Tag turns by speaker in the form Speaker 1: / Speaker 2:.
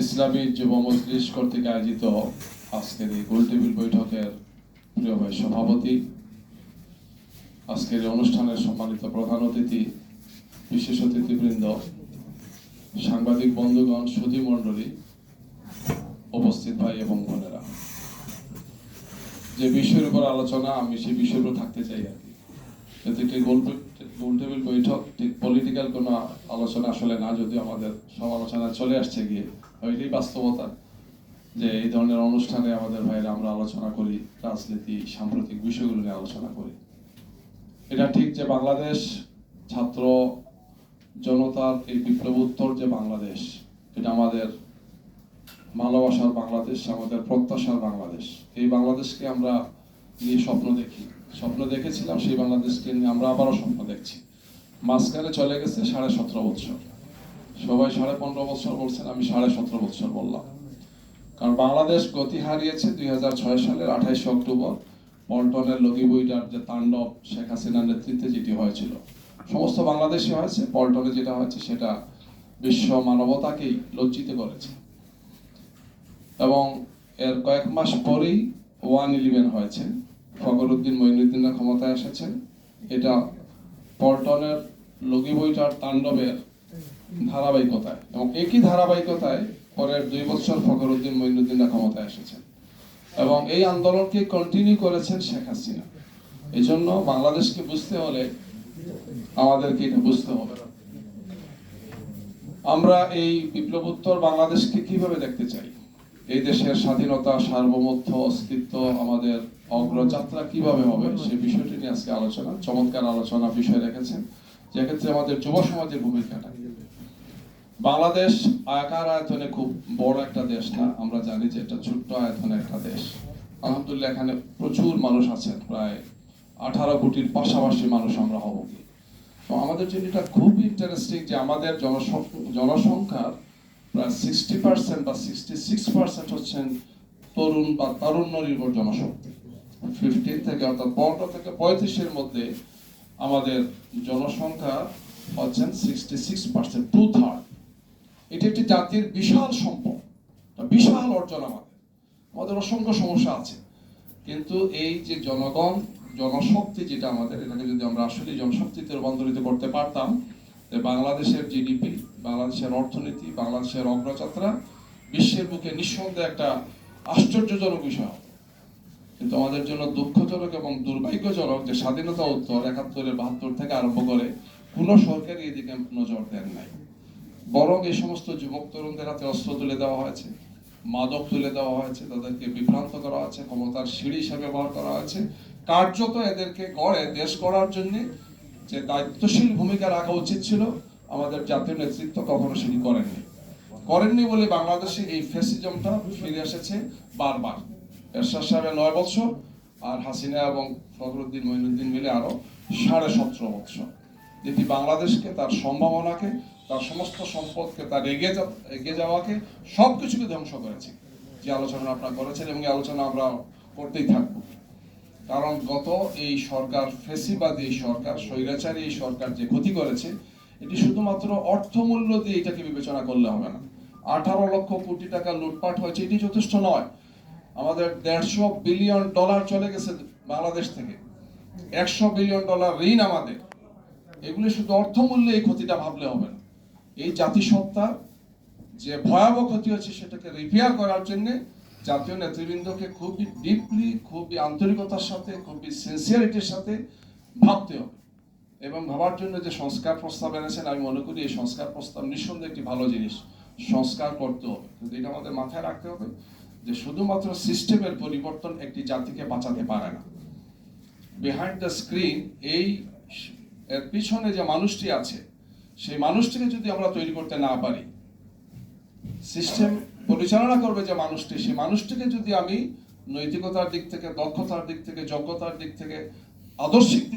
Speaker 1: ইসলামী যুব মজলিস কর্তৃক আয়োজিত আজকের এই গোলটেবিল বৈঠকের প্রিয় ভাই সভাপতি, আজকের অনুষ্ঠানের সম্মানিত প্রধান অতিথি, বিশেষ অতিথিবৃন্দ, সাংবাদিক বন্ধুগণ, সুধী মণ্ডলী, উপস্থিত ভাই এবং বোনেরা। যে বিষয়ের উপর আলোচনা, আমি সেই বিষয়ের উপর থাকতে চাই আর কি। বৈঠক ঠিক পলিটিক্যাল কোনো আলোচনা আসলে না আমাদের সব আলোচনা চলে আসছে গিয়ে। বাস্তবতা যে এই ধরনের অনুষ্ঠানে আমাদের আমরা আলোচনা করি, রাজনীতি, সাম্প্রতিক বিষয়গুলো নিয়ে আলোচনা করি। এটা ঠিক যে বাংলাদেশ ছাত্র জনতার এই বিপ্লবোত্তর যে বাংলাদেশ, এটা আমাদের ভালোবাসার বাংলাদেশ, আমাদের প্রত্যাশার বাংলাদেশ। এই বাংলাদেশকে আমরা নিয়ে স্বপ্ন দেখি। স্বপ্ন দেখেছিলাম সেই বাংলাদেশকে নিয়ে আমরা আবারও স্বপ্ন দেখছি। মাঝখানে চলে গেছে সাড়ে সতেরো বছর সবাই সাড়ে পনেরো বছর বলছেন, আমি সাড়ে সতেরো বছর বললাম। কারণ বাংলাদেশ গতি হারিয়েছে দুই হাজার ছয় সালের আঠাইশে অক্টোবর। পল্টনের লগি বইটার যে তাণ্ডব, শেখ হাসিনার নেতৃত্বে যেটি হয়েছিল। সমস্ত বাংলাদেশে হয়েছে, পল্টনে যেটা হয়েছে সেটা বিশ্ব মানবতাকেই লজ্জিত করেছে। এবং এর কয়েক মাস পরেই ওয়ান ইলেভেন হয়েছে। ফখরুদ্দিন মঈনুদ্দিনের ক্ষমতায় এসেছেন এটা পল্টনের লগি বইটার তাণ্ডবের ধারাবাহিকতায় এবং একই ধারাবাহিকতায় পরের দুই বছর ফখরুদ্দিন মঈনুদ্দিনরা ক্ষমতায় এসেছেন এবং এই আন্দোলনকে কন্টিনিউ করেছেন শেখ হাসিনা। এই জন্য বাংলাদেশকে বুঝতে হলে আমাদেরকে এটা বুঝতে হবে। আমরা এই বিপ্লবোত্তর বাংলাদেশকে কীভাবে দেখতে চাই? এই দেশের স্বাধীনতা, সার্বভৌমত্ব, অস্তিত্ব, আমাদের অগ্রযাত্রা কীভাবে হবে সেই বিষয়টি নিয়ে আজকে আলোচনা, চমৎকার আলোচনা বিষয় রেখেছেন। যেক্ষেত্রে আমাদের যুব সমাজের ভূমিকাটা। বাংলাদেশ আকার আয়তনে খুব বড় একটা দেশ না আমরা জানি যে এটা ছোট্ট আয়তনে একটা দেশ। আলহামদুলিল্লাহ, এখানে প্রচুর মানুষ আছেন, প্রায় আঠারো কোটির পাশাপাশি মানুষ আমরা হব। তো আমাদের জন্য এটা খুব ইন্টারেস্টিং যে আমাদের জনসং- জনসংখ্যার প্রায় সিক্সটি পার্সেন্ট বা সিক্সটি সিক্স পার্সেন্ট হচ্ছেন তরুণ বা নির্ভর জনশক্তি। ফিফটিন থেকে অর্থাৎ পনেরো থেকে পঁয়ত্রিশের মধ্যে আমাদের জনসংখ্যা হচ্ছেন sixty six percent two third এটি একটি জাতির বিশাল সম্পদ বিশাল অর্জন আমাদের। আমাদের অসংখ্য সমস্যা আছে। কিন্তু এই যে জনগণ, জনশক্তি যেটা আমাদের, এটাকে যদি আমরা আসলে জনশক্তিতে রূপান্তরিত করতে পারতাম যে বাংলাদেশের জিডিপি বাংলাদেশের অর্থনীতি, বাংলাদেশের অগ্রযাত্রা বিশ্বের বুকে নিঃসন্দেহে একটা আশ্চর্যজনক বিষয়। কিন্তু আমাদের জন্য দুঃখজনক এবং দুর্ভাগ্যজনক যে স্বাধীনতা উত্তর একাত্তরের বাহাত্তর থেকে আরম্ভ করে কোনো সরকারই এদিকে নজর দেন নাই। বরং এই সমস্ত যুবক তরুণদের হাতে অস্ত্র তুলে দেওয়া হয়েছে, মাদক তুলে দেওয়া হয়েছে, তাদেরকে বিভ্রান্ত করা হয়েছে, ক্ষমতার সিঁড়ি হিসাবে ব্যবহার করা হয়েছে। কার্যত এদেরকে গড়ে, দেশ গড়ার জন্য যে দায়িত্বশীল ভূমিকা রাখা উচিত ছিল, আমাদের জাতীয় নেতৃত্ব কখনো সেটি করেননি করেননি বলে বাংলাদেশে এই ফেসিজমটা ফিরে এসেছে বারবার। এরশাদ সাহেবের নয় বছর, আর হাসিনা এবং ফখরুদ্দিন মঈনুদ্দিন মিলে আরও সাড়ে সতেরো বছর। যেটি বাংলাদেশকে, তার সম্ভাবনাকে, তার সমস্ত সম্পদকে, তার এগিয়ে এগিয়ে যাওয়াকে সব কিছুকে ধ্বংস করেছে। যে আলোচনা আপনারা করেছেন এবং এই আলোচনা আমরা করতেই থাকব। কারণ গত এই সরকার ফেসিবাদী সরকার, স্বৈরাচারী এই সরকার যে ক্ষতি করেছে, এটি শুধুমাত্র অর্থমূল্য দিয়ে এটাকে বিবেচনা করলে হবে না। আঠারো লক্ষ কোটি টাকা লুটপাট হয়েছে, এটি যথেষ্ট নয়। আমাদের দেড়শো বিলিয়ন ডলার চলে গেছে বাংলাদেশ থেকে। একশো বিলিয়ন ডলার ঋণ আমাদের। এগুলি শুধু অর্থমূল্যে এই ক্ষতিটা ভাবলে হবে না। এই জাতিসত্তার যে ভয়াবহ ক্ষতি হচ্ছে সেটাকে রিপেয়ার করার জন্য জাতীয় নেতৃবৃন্দকে খুবই ডিপলি খুবই আন্তরিকতার সাথে, খুবই সিনসিয়ারিটির সাথে ভাবতে হবে। এবং ভাবার জন্য যে সংস্কার প্রস্তাব এনেছেন, আমি মনে করি এই সংস্কার প্রস্তাব নিঃসন্দেহে একটি ভালো জিনিস। সংস্কার করতে হবে। কিন্তু এটা আমাদের মাথায় রাখতে হবে যে শুধুমাত্র সিস্টেমের পরিবর্তন একটি জাতিকে বাঁচাতে পারে না। বিহাইন্ড দ্য স্ক্রিন এই এর পিছনে যে মানুষটি আছে, সেই মানুষটিকে যদি আমরা তৈরি করতে না পারি, সিস্টেম পরিচালনা করবে যে মানুষটি সে মানুষটিকে যদি আমি নৈতিকতার দিক থেকে, দক্ষতার দিক থেকে, যোগ্যতার দিক থেকে, আদর্শিক দিক